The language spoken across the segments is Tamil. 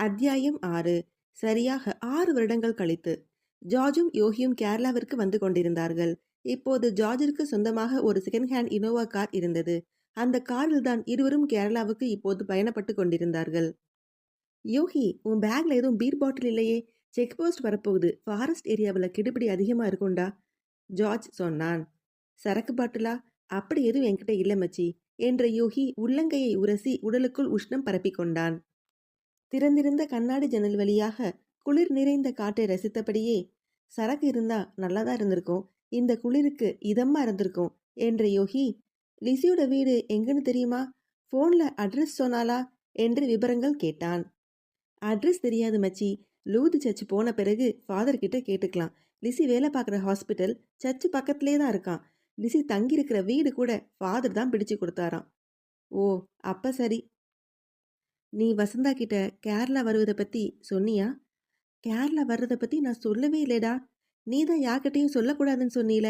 அத்தியாயம் ஆறு. சரியாக ஆறு வருடங்கள் கழித்து. ஜார்ஜும் யோகியும் கேரளாவிற்கு வந்து கொண்டிருந்தார்கள். இப்போது ஜார்ஜிற்கு சொந்தமாக ஒரு செகண்ட் ஹேண்ட் இனோவா கார் இருந்தது. அந்த காரில் தான் இருவரும் கேரளாவுக்கு இப்போது பயணப்பட்டு கொண்டிருந்தார்கள். யோகி உன் பேக்ல எதுவும் பீர் பாட்டில் இல்லையே? செக் போஸ்ட் வரப்போகுது. ஃபாரஸ்ட் ஏரியாவில் கிடுபிடி அதிகமாக இருக்கும்டா ஜார்ஜ் சொன்னான். சரக்கு பாட்டிலா? அப்படி எதுவும் என்கிட்ட இல்லை மச்சி என்ற யோகி உள்ளங்கையை உரசி உடலுக்குள் உஷ்ணம் பரப்பிக்கொண்டான் திறந்திருந்த கண்ணாடி ஜன்னல் வழியாக குளிர் நிறைந்த காற்றை ரசித்தபடியே சரக்கு இருந்தா நல்லாதான் இருந்திருக்கும். இந்த குளிருக்கு இதமா இருந்திருக்கும்? என்ற யோகி லிசியோட வீடு எங்கன்னு தெரியுமா? ஃபோனில் அட்ரஸ் சொன்னாலா என்று விவரங்கள் கேட்டான். அட்ரஸ் தெரியாது மச்சி. லூது சர்ச் போன பிறகு ஃபாதர் கிட்ட கேட்டுக்கலாம். லிசி வேலை பார்க்குற ஹாஸ்பிட்டல் சர்ச் பக்கத்திலே தான் இருக்கான். லிசி தங்கியிருக்கிற வீடு கூட ஃபாதர் தான் பிடிச்சு கொடுத்தாராம். ஓ அப்ப சரி. நீ வசந்தா கிட்ட கேரளா வருவதை பத்தி சொன்னியா? கேரளா வர்றதை பத்தி நான் சொல்லவே இல்லைடா. நீ தான் யார்கிட்டையும் சொல்லக்கூடாதுன்னு சொன்னீல.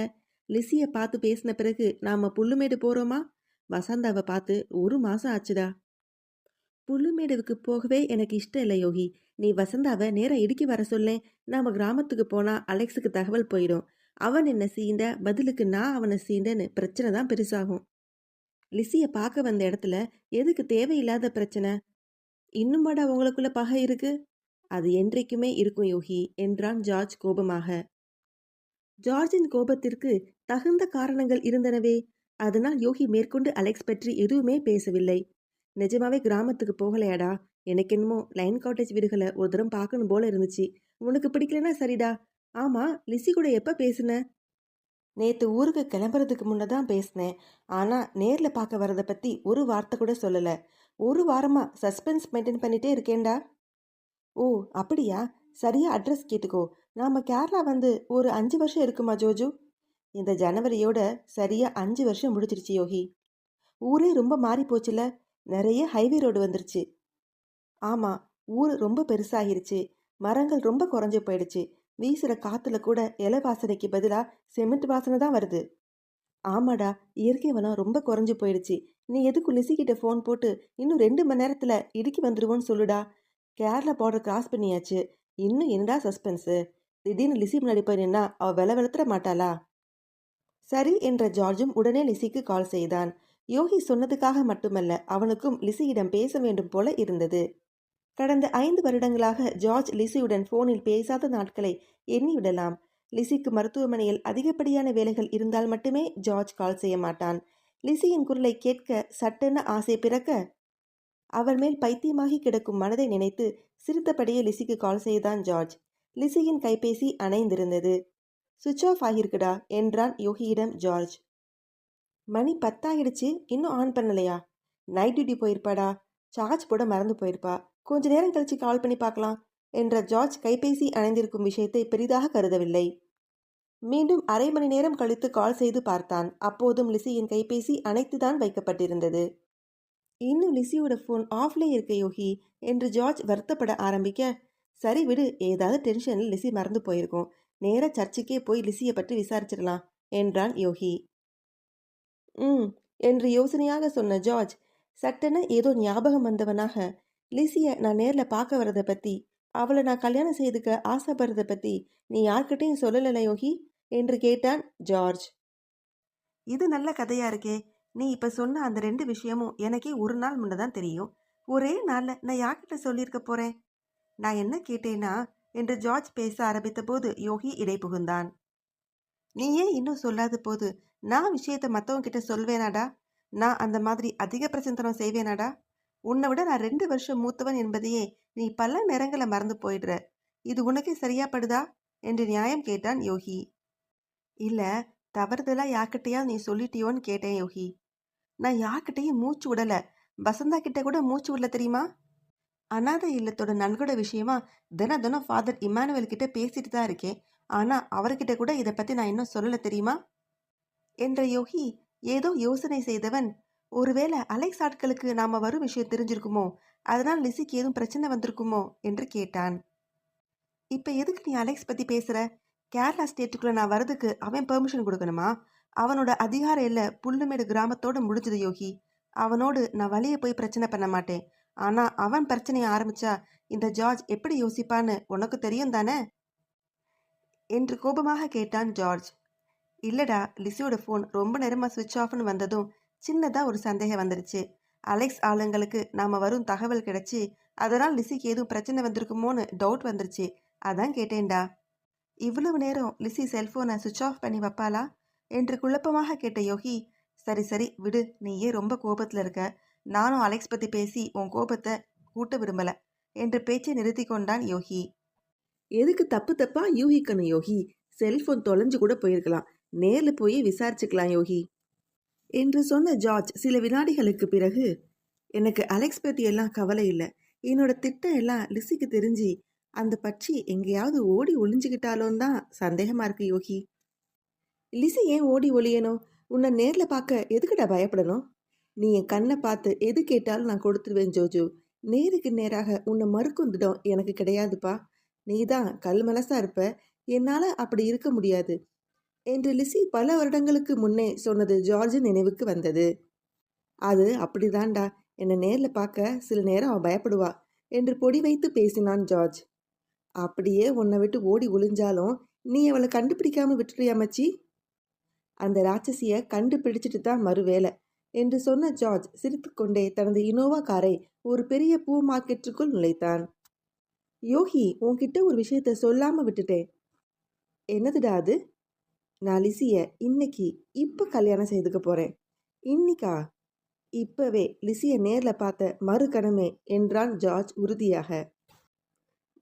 லிசியை பார்த்து பேசின பிறகு நாம புல்லுமேடு போறோமா? வசந்தாவை பார்த்து ஒரு மாசம் ஆச்சுடா. புல்லுமேடுவுக்கு போகவே எனக்கு இஷ்டம் இல்லை யோகி. நீ வசந்தாவை நேராக இடுக்கி வர சொல்லேன். நாம கிராமத்துக்கு போனா அலெக்ஸுக்கு தகவல் போயிடும். அவன் என்ன சீண்ட? பதிலுக்கு நான் அவனை சீண்டன்னு பிரச்சனை தான் பெருசாகும். லிசியை பார்க்க வந்த இடத்துல எதுக்கு தேவையில்லாத பிரச்சனை? இன்னும்மாடா உங்களுக்குள்ள பகை இருக்கு? அது என்றைக்குமே இருக்கும் யோகி என்றான் ஜார்ஜ் கோபமாக. ஜார்ஜின் கோபத்திற்கு தகுந்த காரணங்கள் இருந்தனவே. அதனால் யோகி மேற்கொண்டு அலெக்ஸ் பற்றி எதுவுமே பேசவில்லை. நிஜமாவே கிராமத்துக்கு போகலையாடா? எனக்கு என்னமோ லைன் காட்டேஜ் வீடுகளை ஒரு தரம் பார்க்கணும் போல இருந்துச்சு. உனக்கு பிடிக்கலனா சரிடா. ஆமா லிசி கூட எப்ப பேசுன? நேத்து ஊருக்கு கிளம்புறதுக்கு முன்னே தான் பேசினேன். ஆனா நேர்ல பார்க்க வரதை பத்தி ஒரு வார்த்தை கூட சொல்லலை. ஒரு வாரமாக சஸ்பென்ஸ் மெயின்டைன் பண்ணிகிட்டே இருக்கேன்டா. ஓ அப்படியா? சரியாக அட்ரஸ் கேட்டுக்கோ. நாம் கேரளா வந்து ஒரு அஞ்சு வருஷம் இருக்குமா ஜோஜு? இந்த ஜனவரியோட சரியாக அஞ்சு வருஷம் முடிச்சிருச்சு யோகி. ஊரே ரொம்ப மாறி போச்சுல. நிறைய ஹைவே ரோடு வந்துருச்சு. ஆமாம் ஊர் ரொம்ப பெருசாகிருச்சு. மரங்கள் ரொம்ப குறைஞ்சு போயிடுச்சு. வீசுகிற காற்றுல கூட இலை வாசனைக்கு பதிலாக சிமெண்ட் வாசனை தான் வருது. ஆமாடா இயற்கை வளம் ரொம்ப குறைஞ்சி போயிடுச்சு. நீ எதுக்கு லிசிக்கிட்ட ஃபோன் போட்டு இன்னும் ரெண்டு மணி நேரத்தில் இடுக்கி வந்துடுவோன்னு சொல்லுடா. கேரளா பார்டர் கிராஸ் பண்ணியாச்சு. இன்னும் என்னடா சஸ்பென்ஸு திடீர்னு லிசி முன்னாடி போய் நின்னா அவ வெல வெளுத்துற மாட்டாளா? சரி என்ற ஜார்ஜும் உடனே லிசிக்கு கால் செய்தான். யோகி சொன்னதுக்காக மட்டுமல்ல அவனுக்கும் லிசியிடம் பேச வேண்டும் போல இருந்தது. கடந்த ஐந்து வருடங்களாக ஜார்ஜ் லிசியுடன் ஃபோனில் பேசாத நாட்களை எண்ணிவிடலாம். லிசிக்கு மருத்துவமனையில் அதிகப்படியான வேலைகள் இருந்தால் மட்டுமே ஜார்ஜ் கால் செய்ய மாட்டான். லிசியின் குரலை கேட்க சட்டென ஆசை பிறக்க அவர் மேல் பைத்தியமாகி கிடக்கும் மனதை நினைத்து சிரித்தபடியே லிசிக்கு கால் செய்தான் ஜார்ஜ். லிசியின் கைபேசி அணைந்திருந்தது. சுவிட்ச் ஆஃப் ஆகியிருக்குடா என்றான் யோகியிடம் ஜார்ஜ். மணி பத்தாயிடுச்சு. இன்னும் ஆன் பண்ணலையா? Night duty போயிருப்பாடா. சார்ஜ் போட மறந்து போயிருப்பா. கொஞ்ச நேரம் கழிச்சு கால் பண்ணி பார்க்கலாம். என்ற ஜார்ஜ் கைபேசி அணைந்திருக்கும் விஷயத்தை பெரிதாக கருதவில்லை. மீண்டும் அரை மணி நேரம் கழித்து கால் செய்து பார்த்தான். அப்போதும் லிசியின் கைபேசி அணைத்துதான் வைக்கப்பட்டிருந்தது. இன்னும் லிசியோட ஃபோன் ஆஃப்லே இருக்க யோகி என்று ஜார்ஜ் வருத்தப்பட ஆரம்பிக்க சரி விடு ஏதாவது டென்ஷனில் லிசி மறந்து போயிருக்கோம். நேர சர்ச்சுக்கே போய் லிசியை பற்றி விசாரிச்சிடலாம் என்றான் யோகி. ம் என்று யோசனையாக சொன்ன ஜார்ஜ் சட்டென ஏதோ ஞாபகம் வந்தவனாக லிசியை நான் நேரில் பார்க்க வரதை பற்றி அவளை நான் கல்யாணம் செய்துக்க ஆசைப்படுறதை பற்றி நீ யார்கிட்டையும் சொல்லலை யோகி? என்று கேட்டான் ஜார்ஜ். இது நல்ல கதையா இருக்கே. நீ இப்போ சொன்ன அந்த ரெண்டு விஷயமும் எனக்கே ஒரு நாள் முன்னே தான் தெரியும். ஒரே நாளில் நான் யார்கிட்ட சொல்லியிருக்க போகிறேன் நான் என்ன கேட்டேனா? என்று ஜார்ஜ் பேச ஆரம்பித்த போது யோகி இடை புகுந்தான். நீ ஏன் இன்னும் சொல்லாத போது நான் விஷயத்தை மற்றவங்க கிட்ட சொல்வேனாடா? நான் அந்த மாதிரி அதிக பிரசந்தனம் செய்வேனாடா? உன்னை விட நான் ரெண்டு வருஷம் மூத்தவன் என்பதையே நீ பல நேரங்களை மறந்து போயிடுற. இது உனக்கே சரியாப்படுதா? என்று நியாயம் கேட்டான் யோகி. இல்லை தவறுதலா யார்கிட்டயா நீ சொல்லிட்டியோன்னு கேட்டேன் யோகி. நான் யார்கிட்டயும் மூச்சு விடல. வசந்தா கிட்ட கூட மூச்சு விடல தெரியுமா? அனாதை இல்லத்தோட நன்கொடை விஷயமா தின தினம் ஃபாதர் இமானுவேல் கிட்ட பேசிட்டு தான் இருக்கேன். ஆனால் அவர்கிட்ட கூட இதை பற்றி நான் இன்னும் சொல்லலை தெரியுமா? என்ற யோகி ஏதோ யோசனை செய்தவன் ஒருவேளை அலெக்ஸ் ஆட்களுக்கு நாம வரும் விஷயம் தெரிஞ்சிருக்குமோ? அதனால் லிசிக்கு ஏதும் பிரச்சனை வந்திருக்குமோ? என்று கேட்டான். இப்போ எதுக்கு நீ அலெக்ஸ் பத்தி பேசுற? கேரளா ஸ்டேட்டுக்குள்ள நான் வரதுக்கு அவன் பெர்மிஷன் கொடுக்கணுமா? அவனோட அதிகாரம் இல்லை புல்லுமேடு கிராமத்தோட முடிஞ்சது யோகி. அவனோடு நான் வழியை போய் பிரச்சனை பண்ண மாட்டேன். ஆனா அவன் பிரச்சனையை ஆரம்பிச்சா இந்த ஜார்ஜ் எப்படி யோசிப்பான்னு உனக்கு தெரியும் தானே? என்று கோபமாக கேட்டான் ஜார்ஜ். இல்லடா லிசியோட ஃபோன் ரொம்ப நேரமாக சுவிட்ச் ஆஃப்னு வந்ததும் சின்னதாக ஒரு சந்தேகம் வந்துருச்சு. அலெக்ஸ் ஆளுங்களுக்கு நாம் வரும் தகவல் கிடச்சி அதனால் லிசிக்கு எதுவும் பிரச்சனை வந்திருக்குமோன்னு டவுட் வந்துருச்சு. அதான் கேட்டேன்டா. இவ்வளவு நேரம் லிசி செல்ஃபோனை சுவிட்ச் ஆஃப் பண்ணி வைப்பாளா? என்று குழப்பமாக கேட்ட யோகி சரி சரி விடு. நீயே ரொம்ப கோபத்தில் இருக்க. நானும் அலெக்ஸ் பற்றி பேசி உன் கோபத்தை கூட்ட விரும்பலை என்று பேச்சை நிறுத்தி கொண்டான் யோகி. எதுக்கு தப்பு தப்பா யூகிக்கணும் யோகி. செல்போன் தொலைஞ்சு கூட போயிருக்கலாம். நேரில் போய் விசாரிச்சுக்கலாம் யோகி என்று சொன்ன ஜார்ஜ் சில வினாடிகளுக்கு பிறகு எனக்கு அலெக்ஸ் பற்றி எல்லாம் கவலை இல்லை. என்னோட திட்டம் எல்லாம் லிசிக்கு தெரிஞ்சு அந்த பட்சி எங்கேயாவது ஓடி ஒளிஞ்சுக்கிட்டாலோன்னு தான் சந்தேகமாக இருக்கு யோகி. லிசி ஏன் ஓடி ஒளியணும்? உன்னை நேரில் பார்க்க எதுக்குடா பயப்படணும்? நீ என் கண்ணை பார்த்து எது கேட்டாலும் நான் கொடுத்துருவேன் ஜோஜோ. நேருக்கு நேராக உன்னை மறுக்குந்திடம் எனக்கு கிடையாதுப்பா. நீ தான் கல் மனசாக இருப்ப. என்னால் அப்படி இருக்க முடியாது. என்று லிசி பல வருடங்களுக்கு முன்னே சொன்னது ஜார்ஜின் நினைவுக்கு வந்தது. அது அப்படிதான்டா. என்னை நேரில் பார்க்க சில நேரம் அவன் பயப்படுவா என்று பொடி வைத்து பேசினான் ஜார்ஜ். அப்படியே உன்னை விட்டு ஓடி ஒளிஞ்சாலும் நீ அவளை கண்டுபிடிக்காம விட்டுறியா மச்சி? அந்த ராட்சசிய கண்டுபிடிச்சிட்டு தான் மறுவேலை என்று சொன்ன ஜார்ஜ் சிரித்துக்கொண்டே தனது இனோவா காரை ஒரு பெரிய பூ மார்க்கெட்டுக்குள் நுழைத்தான். யோகி உன்கிட்ட ஒரு விஷயத்த சொல்லாம விட்டுட்டேன். என்னதுடா அது? நான் லிசியை இன்னைக்கு இப்போ கல்யாணம் செய்துக்க போகிறேன் இன்னிக்கா? இப்பவே லிசியை நேரில் பார்த்த மறுகணமே என்றான் ஜார்ஜ் உறுதியாக.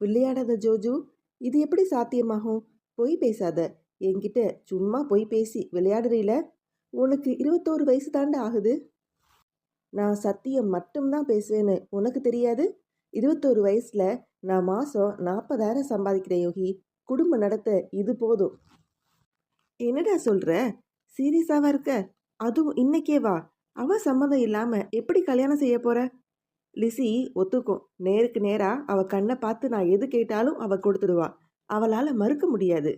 விளையாடாத ஜோஜு இது எப்படி சாத்தியமாகும்? பொய் பேசாத. என்கிட்ட சும்மா பொய் பேசி விளையாடுறீல? உனக்கு இருபத்தோரு வயசு தாண்டா ஆகுது? நான் சத்தியம் மட்டும்தான் பேசுவேன்னு உனக்கு தெரியாது? இருபத்தோரு வயசில் நான் மாதம் நாற்பதாயிரம் சம்பாதிக்கிறேன் யோகி. குடும்பம் நடத்த இது போதும். என்னடா சொல்ற? சீரியஸாவா இருக்க? அதுவும் இன்னைக்கே வா அவ சம்மதம் இல்லாம எப்படி கல்யாணம் செய்ய போற? லிசி ஒத்துக்கும். நேருக்கு நேரா அவ கண்ணை பார்த்து நான் எது கேட்டாலும் அவ கொடுத்துடுவா. அவளால மறுக்க முடியாது.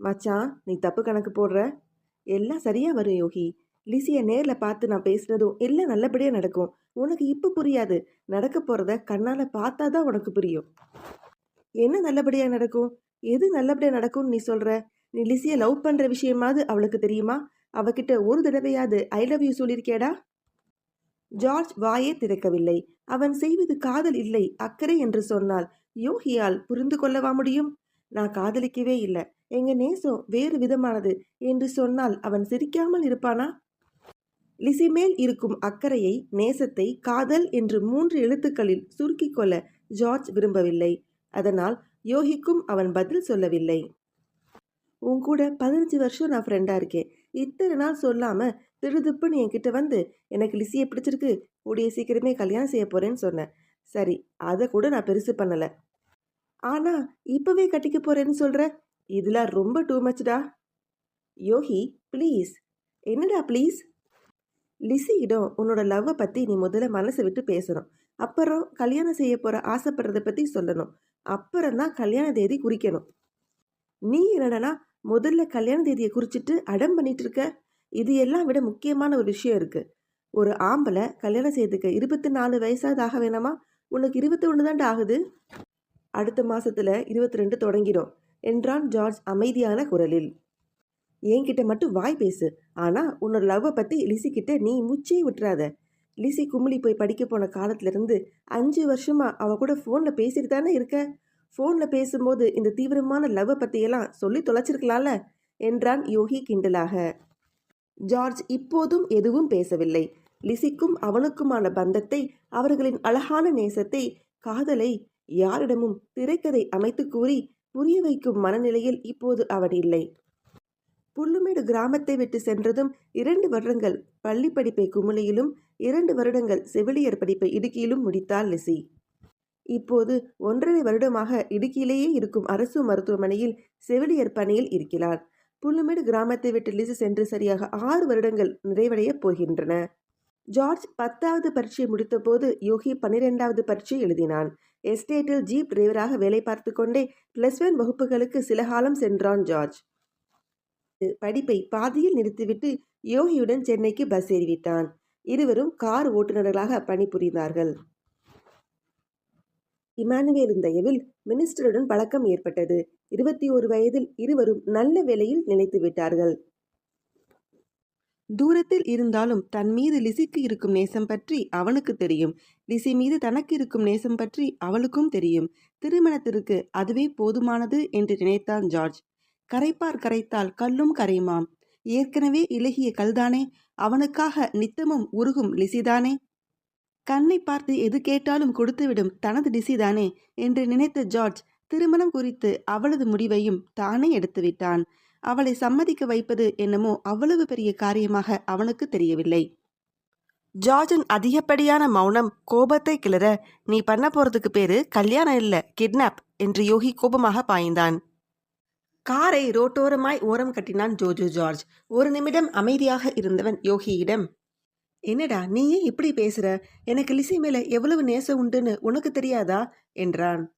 மச்சான் நீ தப்பு கணக்கு போடுற? எல்லாம் சரியா வரும் யோகி. லிசிய நேர்ல பார்த்து நான் பேசுனதும் எல்லாம் நல்லபடியா நடக்கும். உனக்கு இப்ப புரியாது. நடக்க போறத கண்ணால பார்த்தா தான் உனக்கு புரியும். என்ன நல்லபடியா நடக்கும்? எது நல்லபடியா நடக்கும்னு நீ சொல்ற? நீ லிஸியை லவ் பண்ணுற விஷயமாவது அவளுக்கு தெரியுமா? அவகிட்ட ஒரு தடவையாவது ஐ லவ் யூ சொல்லியிருக்கேடா. ஜார்ஜ் வாயே திறக்கவில்லை. அவன் செய்வது காதல் இல்லை அக்கறை என்று சொன்னால் யோகியால் புரிந்து கொள்ளவா முடியும்? நான் காதலிக்கவே இல்லை. எங்க நேசம் வேறு விதமானது என்று சொன்னால் அவன் சிரிக்காமல் இருப்பானா? லிசி மேல் இருக்கும் அக்கறையை நேசத்தை காதல் என்று மூன்று எழுத்துக்களில் சுருக்கிக் கொள்ள ஜார்ஜ் விரும்பவில்லை. அதனால் யோகிக்கும் அவன் பதில் சொல்லவில்லை. உன் கூட பதினஞ்சு வருஷம் நான் ஃப்ரெண்டாக இருக்கேன். இத்தனை நாள் சொல்லாமல் திருதுப்புன்னு என்கிட்ட வந்து எனக்கு லிசியை பிடிச்சிருக்கு. கூடிய சீக்கிரமே கல்யாணம் செய்ய போகிறேன்னு சொன்னேன் சரி அதை கூட நான் பெருசு பண்ணலை. ஆனால் இப்போவே கட்டிக்க போகிறேன்னு சொல்கிற இதெல்லாம் ரொம்ப டூ. மச்டா யோகி ப்ளீஸ் என்னடா ப்ளீஸ் லிசியிடம் உன்னோட லவ்வை பற்றி நீ முதல்ல மனசை விட்டு பேசணும். அப்புறம் கல்யாணம் செய்ய போகிற ஆசைப்படுறதை பற்றி சொல்லணும். அப்புறம் தான் கல்யாண தேதி குறிக்கணும். நீ என்னடனா முதல்ல கல்யாண தேதியை குறிச்சிட்டு அடம் பண்ணிட்டு இருக்க? இது எல்லாம் விட முக்கியமான ஒரு விஷயம் இருக்கு. ஒரு ஆம்பளை கல்யாணம் செய்யறதுக்கு இருபத்தி நாலு வயசாவது ஆக வேணாமா? உனக்கு இருபத்தி ஒன்று தாண்டா ஆகுது. அடுத்த மாசத்துல இருபத்தி ரெண்டு தொடங்கிடும் என்றான் ஜார்ஜ் அமைதியான குரலில். என்கிட்ட மட்டும் வாய் பேசு ஆனா உன்னோட லவ்வை பத்தி லிசி கிட்ட நீ முச்சே விட்டுறாத. லிசி கும்மிளி போய் படிக்க போன காலத்துல இருந்து அஞ்சு வருஷமா அவ கூட ஃபோன்ல பேசிட்டு தானே இருக்க? ஃபோனில் பேசும்போது இந்த தீவிரமான லவ்வை பற்றியெல்லாம் சொல்லி தொலைச்சிருக்கலாம்ல? என்றான் யோகி கிண்டலாக. ஜார்ஜ் இப்போதும் எதுவும் பேசவில்லை. லிசிக்கும் அவனுக்குமான பந்தத்தை அவர்களின் அழகான நேசத்தை காதலை யாரிடமும் திரைக்கதை அமைத்து கூறி புரிய வைக்கும் மனநிலையில் இப்போது அவன் இல்லை. புல்லுமேடு கிராமத்தை விட்டு சென்றதும் இரண்டு வருடங்கள் பள்ளி படிப்பை குமுளியிலும் இரண்டு வருடங்கள் செவிலியர் படிப்பை இடுக்கியிலும் முடித்தாள் லிசி. இப்போது ஒன்றரை வருடமாக இடுக்கியிலேயே இருக்கும் அரசு மருத்துவமனையில் செவிலியர் பணியில் இருக்கிறார். புல்லுமேடு கிராமத்தை விட்டு லிசு சென்று சரியாக ஆறு வருடங்கள் நிறைவடையப் போகின்றன. ஜார்ஜ் பத்தாவது பரீட்சை முடித்தபோது யோகி பன்னிரெண்டாவது பரீட்சை எழுதினான். எஸ்டேட்டில் ஜீப் டிரைவராக வேலை பார்த்து கொண்டே பிளஸ் ஒன் வகுப்புகளுக்கு சில காலம் சென்றான் ஜார்ஜ். படிப்பை பாதியில் நிறுத்திவிட்டு யோகியுடன் சென்னைக்கு பஸ் ஏறிவிட்டான். இருவரும் கார் ஓட்டுநர்களாக பணிபுரிந்தார்கள். இமானுவேலின் தயவில் மினிஸ்டருடன் பழக்கம் ஏற்பட்டது. இருபத்தி ஒரு வயதில் இருவரும் நல்ல வேலையில் நிலைத்து விட்டார்கள். தூரத்தில் இருந்தாலும் தன் மீது லிசிக்கு இருக்கும் நேசம் பற்றி அவனுக்கு தெரியும். லிசி மீது தனக்கு இருக்கும் நேசம் பற்றி அவளுக்கும் தெரியும். திருமணத்திற்கு அதுவே போதுமானது என்று நினைத்தான் ஜார்ஜ். கரைப்பார் கரைத்தால் கல்லும் கரையுமாம். ஏற்கனவே இலகிய கல்தானே அவனுக்காக நித்தமும் உருகும் லிசிதானே? கண்ணை பார்த்து எது கேட்டாலும் கொடுத்துவிடும் தனது டிசிதானே என்று நினைத்த ஜார்ஜ் திருமணம் குறித்து அவளது முடிவையும் தானே எடுத்துவிட்டான். அவளை சம்மதிக்க வைப்பது என்னமோ அவ்வளவு பெரிய காரியமாக அவனுக்கு தெரியவில்லை. ஜார்ஜின் அதிகப்படியான மௌனம் கோபத்தை கிளற நீ பண்ண போறதுக்கு பேரு கல்யாணம் இல்ல கிட்னாப் என்று யோகி கோபமாக பாய்ந்தான். காரை ரோட்டோரமாய் ஓரம் கட்டினான் ஜோஜோ ஜார்ஜ். ஒரு நிமிடம் அமைதியாக இருந்தவன் யோகியிடம் என்னடா நீயே இப்படி பேசுற? எனக்கு லிசி மேல எவ்வளவு நேசம் உண்டுன்னு உனக்கு தெரியாதா? என்றான்.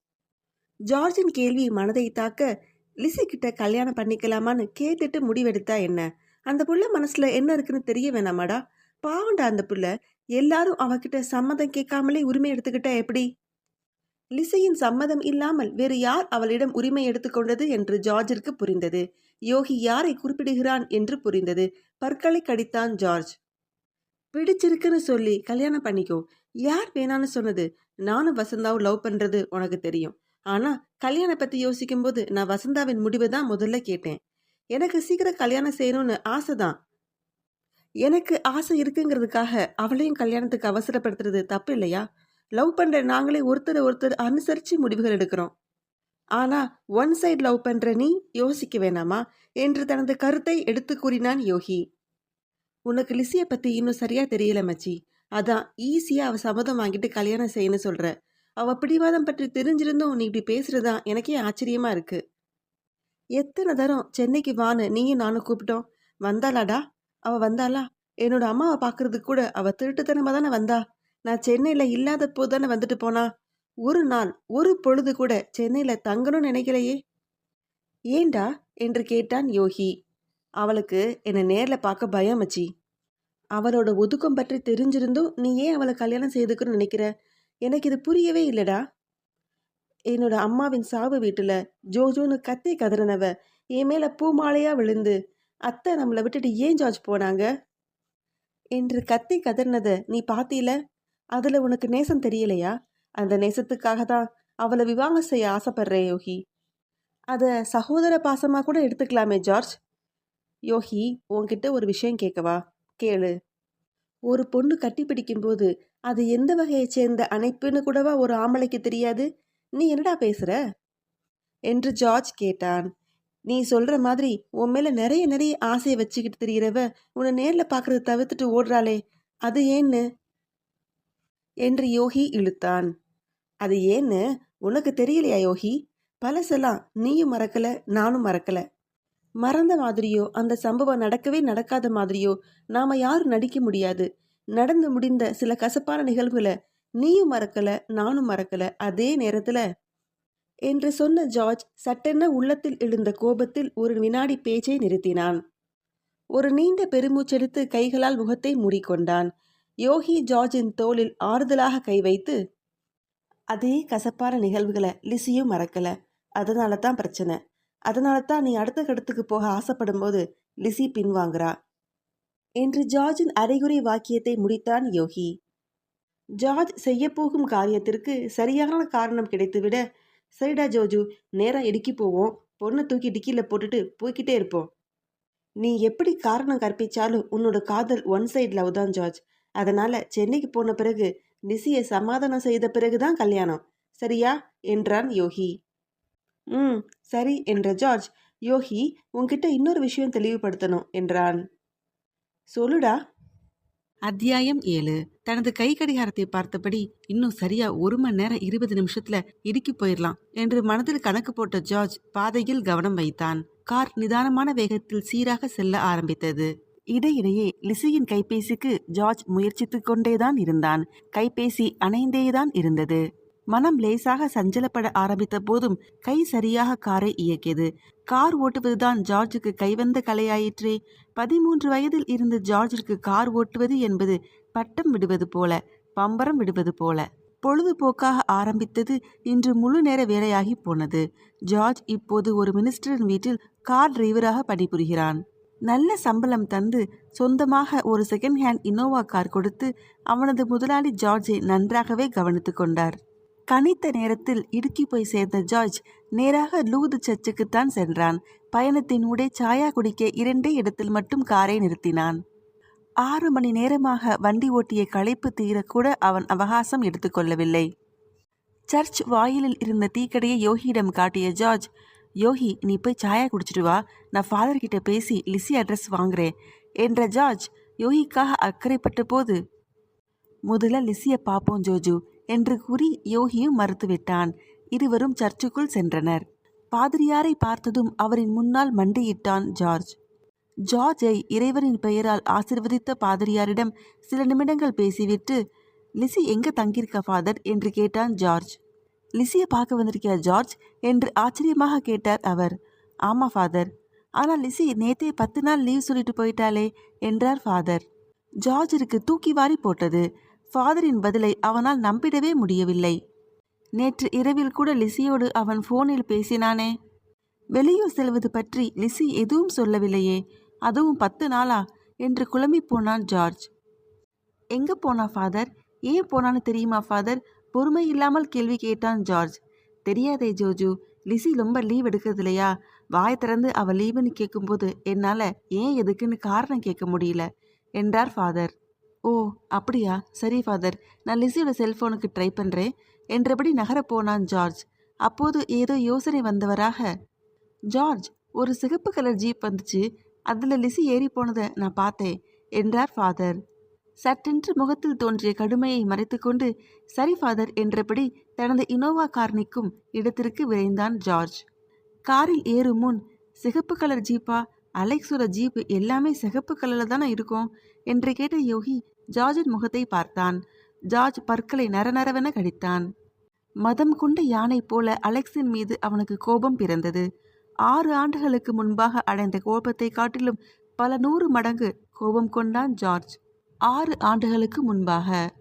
ஜார்ஜின் கேள்வி மனதை தாக்க லிசி கிட்ட கல்யாணம் பண்ணிக்கலாமான்னு கேட்டுட்டு முடிவெடுத்தா என்ன? அந்த புள்ள மனசுல என்ன இருக்குன்னு தெரிய வேணாமாடா? பாவண்டா அந்த புள்ள. எல்லாரும் அவகிட்ட சம்மதம் கேட்காமலே உரிமை எடுத்துக்கிட்டா எப்படி? லிசையின் சம்மதம் இல்லாமல் வேறு யார் அவளிடம் உரிமை எடுத்துக்கொண்டது என்று ஜார்ஜிற்கு புரிந்தது. யோகி யாரை குறிப்பிடுகிறான் என்று புரிந்தது. பற்களை கடித்தான் ஜார்ஜ். பிடிச்சிருக்குன்னு சொல்லி கல்யாணம் பண்ணிக்கோ. யார் வேணான்னு சொன்னது? நானும் வசந்தாவும் லவ் பண்றது உனக்கு தெரியும். ஆனா கல்யாணம் பத்தி யோசிக்கும் போது நான் வசந்தாவின் முடிவை தான் முதல்ல கேட்டேன். எனக்கு சீக்கிரம் கல்யாணம் செய்யணும்னு ஆசைதான் எனக்கு ஆசை இருக்குங்கிறதுக்காக அவளையும் கல்யாணத்துக்கு அவசரப்படுத்துறது தப்பு இல்லையா? லவ் பண்ற நாங்களே ஒருத்தர் ஒருத்தர் அனுசரிச்சு முடிவுகள் எடுக்கிறோம். ஆனா ஒன் சைடு லவ் பண்ற நீ யோசிக்க வேணாமா? என்று தனது கருத்தை எடுத்து கூறினான் யோகி. உனக்கு லிசியை பற்றி இன்னும் சரியாக தெரியல மச்சி. அதான் ஈஸியாக அவள் சம்மதம் வாங்கிட்டு கல்யாணம் செய்யணும்னு சொல்கிற அவள் பிடிவாதம் பற்றி தெரிஞ்சிருந்தும் நீ இப்படி பேசுறதா எனக்கே ஆச்சரியமாக இருக்குது எத்தனை தரம் சென்னைக்கு வான்னு நீயும் நானும் கூப்பிட்டோம். வந்தாளாடா? அவள் வந்தாளா? என்னோட அம்மாவை பார்க்குறதுக்கு கூட அவள் திருட்டுத்தனமாக தானே வந்தா? நான் சென்னையில் இல்லாத போது தானே வந்துட்டு போனா? ஒரு நாள் ஒரு பொழுது கூட சென்னையில் தங்கணும்னு நினைக்கலையே? ஏண்டா? என்று கேட்டான் யோகி. அவளுக்கு என்னை நேரில் பார்க்க பயம் மச்சி. அவளோட ஒதுக்கம் பற்றி தெரிஞ்சிருந்தும் நீ ஏன் அவளை கல்யாணம் செய்துக்குன்னு நினைக்கிற? எனக்கு இது புரியவே இல்லைடா. என்னோட அம்மாவின் சாவு வீட்டில் ஜோஜோன்னு கத்தி கதறினவ என் மேலே பூ மாலையாக விழுந்து அத்தை நம்மளை விட்டுட்டு ஏன் ஜார்ஜ் போனாங்க? என்று கத்தி கதறினதை நீ பாத்தீல? அதில் உனக்கு நேசம் தெரியலையா? அந்த நேசத்துக்காக தான் அவளை விவாகம் செய்ய ஆசைப்படுறேன் யோகி. அதை சகோதர பாசமாக கூட எடுத்துக்கலாமே ஜார்ஜ். யோகி உன்கிட்ட ஒரு விஷயம் கேட்கவா? கேளு. ஒரு பொண்ணு கட்டி பிடிக்கும்போது அது எந்த வகையைச் சேர்ந்த அணைப்புன்னு கூடவா ஒரு ஆம்பளைக்கு தெரியாது? நீ என்னடா பேசுற? என்று ஜார்ஜ் கேட்டான். நீ சொல்ற மாதிரி உன் மேல நிறைய நிறைய ஆசையை வச்சுக்கிட்டு தெரிகிறவ உன்னை நேர்ல பாக்குறத தவிர்த்துட்டு ஓடுறாளே அது ஏன்னு? என்று யோகி இழுத்தான். அது ஏன்னு? உனக்கு தெரியலையா யோகி? பழசெல்லாம் நீயும் மறக்கல நானும் மறக்கல. மறந்த மாதிரியோ அந்த சம்பவம் நடக்கவே நடக்காத மாதிரியோ நாம யாரும் நடிக்க முடியாது. நடந்து முடிந்த சில கசப்பான நிகழ்வுகளை நீயும் மறக்கல நானும் மறக்கல அதே நேரத்துல. என்று சொன்ன ஜார்ஜ் சட்டென்ன உள்ளத்தில் எழுந்த கோபத்தில் ஒரு வினாடி பேச்சை நிறுத்தினான். ஒரு நீண்ட பெருமூச்செடுத்து கைகளால் முகத்தை மூடிக்கொண்டான். யோகி ஜார்ஜின் தோளில் ஆறுதலாக கை வைத்து அதே கசப்பான நிகழ்வுகளை லிசியும் மறக்கல. அதனால தான் பிரச்சனை. அதனால தான் நீ அடுத்த கடத்துக்கு போக ஆசைப்படும் போது லிசி பின்வாங்குறா என்று ஜார்ஜின் அரைகுறை வாக்கியத்தை முடித்தான் யோகி. ஜார்ஜ் செய்யப்போகும் காரியத்திற்கு சரியான காரணம் கிடைத்துவிட சரிடா ஜோஜு நேராக இடுக்கி போவோம். பொண்ணை தூக்கி டிக்கியில் போட்டுட்டு போய்கிட்டே இருப்போம். நீ எப்படி காரணம் கற்பிச்சாலும் உன்னோட காதல் ஒன் சைட் லவ் தான் ஜார்ஜ். அதனால சென்னைக்கு போன பிறகு லிசியை சமாதானம் செய்த பிறகுதான் கல்யாணம். சரியா? என்றான் யோகி. ம் சரி என்ற ஜார்ஜ் யோகி உன்கிட்ட இன்னொரு விஷயம் தெளிவுபடுத்தணும் என்றான். சொல்லுடா. அத்தியாயம் ஏழு. தனது கை கடிகாரத்தை பார்த்தபடி இன்னும் சரியா ஒரு மணி நேரம் இருபது நிமிஷத்துல இடுக்கி போயிடலாம் என்று மனதில் கணக்கு போட்ட ஜார்ஜ் பாதையில் கவனம் வைத்தான். கார் நிதானமான வேகத்தில் சீராக செல்ல ஆரம்பித்தது. இடையிடையே லிசியின் கைபேசிக்கு ஜார்ஜ் முயற்சித்துக் கொண்டேதான் இருந்தான். கைபேசி அணைந்தேதான் இருந்தது. மனம் லேசாக சஞ்சலப்பட ஆரம்பித்த போதும் கை சரியாக காரை இயக்கியது. கார் ஓட்டுவதுதான் ஜார்ஜுக்கு கைவந்த கலையாயிற்றே. பதிமூன்று வயதில் இருந்து ஜார்ஜிற்கு கார் ஓட்டுவது என்பது பட்டம் விடுவது போல பம்பரம் விடுவது போல. பொழுதுபோக்காக ஆரம்பித்தது இன்று முழு நேர வேலையாகி போனது. ஜார்ஜ் இப்போது ஒரு மினிஸ்டரின் வீட்டில் கார் டிரைவராக பணிபுரிகிறான். நல்ல சம்பளம் தந்து சொந்தமாக ஒரு செகண்ட் ஹேண்ட் இனோவா கார் கொடுத்து அவனது முதலாளி ஜார்ஜை நன்றாகவே கவனித்து கொண்டார். கணித்த நேரத்தில் இடுக்கி போய் சேர்ந்த ஜார்ஜ் நேராக லூது சர்ச்சுக்குத்தான் சென்றான். பயணத்தின் ஊடே சாயா குடிக்க இரண்டே இடத்தில் மட்டும் காரை நிறுத்தினான். ஆறு மணி நேரமாக வண்டி ஓட்டிய களைப்பு தீரக்கூட அவன் அவகாசம் எடுத்துக்கொள்ளவில்லை சர்ச் வாயிலில் இருந்த டீக்கடையை யோகியிடம் காட்டிய ஜார்ஜ் யோகி நீ போய் சாயா குடிச்சிட்டு வா. நான் ஃபாதர் கிட்ட பேசி லிசி அட்ரஸ் வாங்குறேன் என்ற ஜார்ஜ் யோகிக்காக அக்கறைப்பட்ட போது முதல்ல லிசியை பார்ப்போம் ஜோஜு. என்று கூறி யோகியும் மறுத்துவிட்டான். இருவரும் சர்ச்சுக்குள் சென்றனர். பாதிரியாரை பார்த்ததும் அவரின் முன்னால் மண்டியிட்டான் ஜார்ஜ். ஜார்ஜை இறைவனின் பெயரால் ஆசிர்வதித்த பாதிரியாரிடம் சில நிமிடங்கள் பேசிவிட்டு லிசி எங்க தங்கியிருக்க ஃபாதர்? என்று கேட்டான் ஜார்ஜ். லிசியை பார்க்க வந்திருக்கியா ஜார்ஜ்? என்று ஆச்சரியமாக கேட்டார் அவர். ஆமா ஃபாதர். ஆனால் லிசி நேத்தே பத்து நாள் லீவ் சொல்லிட்டு போயிட்டாளே என்றார் ஃபாதர். ஜார்ஜிற்கு தூக்கி வாரி போட்டது. ஃபாதரின் பதிலை அவனால் நம்பிடவே முடியவில்லை. நேற்று இரவில் கூட லிசியோடு அவன் ஃபோனில் பேசினானே. வெளியூர் செல்வது பற்றி லிசி எதுவும் சொல்லவில்லையே. அதுவும் பத்து நாளா என்று குழம்பி போனான் ஜார்ஜ். எங்க போனா ஃபாதர்? ஏன் போனான்னு தெரியுமா ஃபாதர்? பொறுமை இல்லாமல் கேள்வி கேட்டான் ஜார்ஜ். தெரியாதே ஜோஜு. லிசி ரொம்ப லீவ் எடுக்கிறது இல்லையா வாய் திறந்து அவள் லீவுன்னு கேட்கும்போது என்னால் ஏன் எதுக்குன்னு காரணம் கேட்க முடியல என்றார் ஃபாதர். ஓ அப்படியா? சரி ஃபாதர். நான் லிசியோட செல்போனுக்கு ட்ரை பண்ணுறேன் என்றபடி நகரப் போனான் ஜார்ஜ். அப்போது ஏதோ யோசனை வந்தவராக ஜார்ஜ் ஒரு சிகப்பு கலர் ஜீப் வந்துச்சு. அதில் லிசி ஏறி போனதை நான் பார்த்தேன் என்றார் ஃபாதர். சட்டென்று முகத்தில் தோன்றிய கடுமையை மறைத்துக்கொண்டு சரி ஃபாதர் என்றபடி தனது இனோவா கார் நிற்கும் இடத்திற்கு விரைந்தான் ஜார்ஜ். காரில் ஏறும் முன் சிகப்பு கலர் ஜீப்பா? அலெக்ஸோட ஜீப்பு எல்லாமே சிகப்பு கலரில் தானே இருக்கும்? என்று கேட்ட யோகி ஜார்ஜின் முகத்தை பார்த்தான். ஜார்ஜ் பற்களை நரநரவென கடித்தான். மதம் கொண்ட யானை போல அலெக்ஸின் மீது அவனுக்கு கோபம் பிறந்தது. ஆறு ஆண்டுகளுக்கு முன்பாக அடைந்த கோபத்தை காட்டிலும் பல நூறு மடங்கு கோபம் கொண்டான் ஜார்ஜ். ஆறு ஆண்டுகளுக்கு முன்பாக.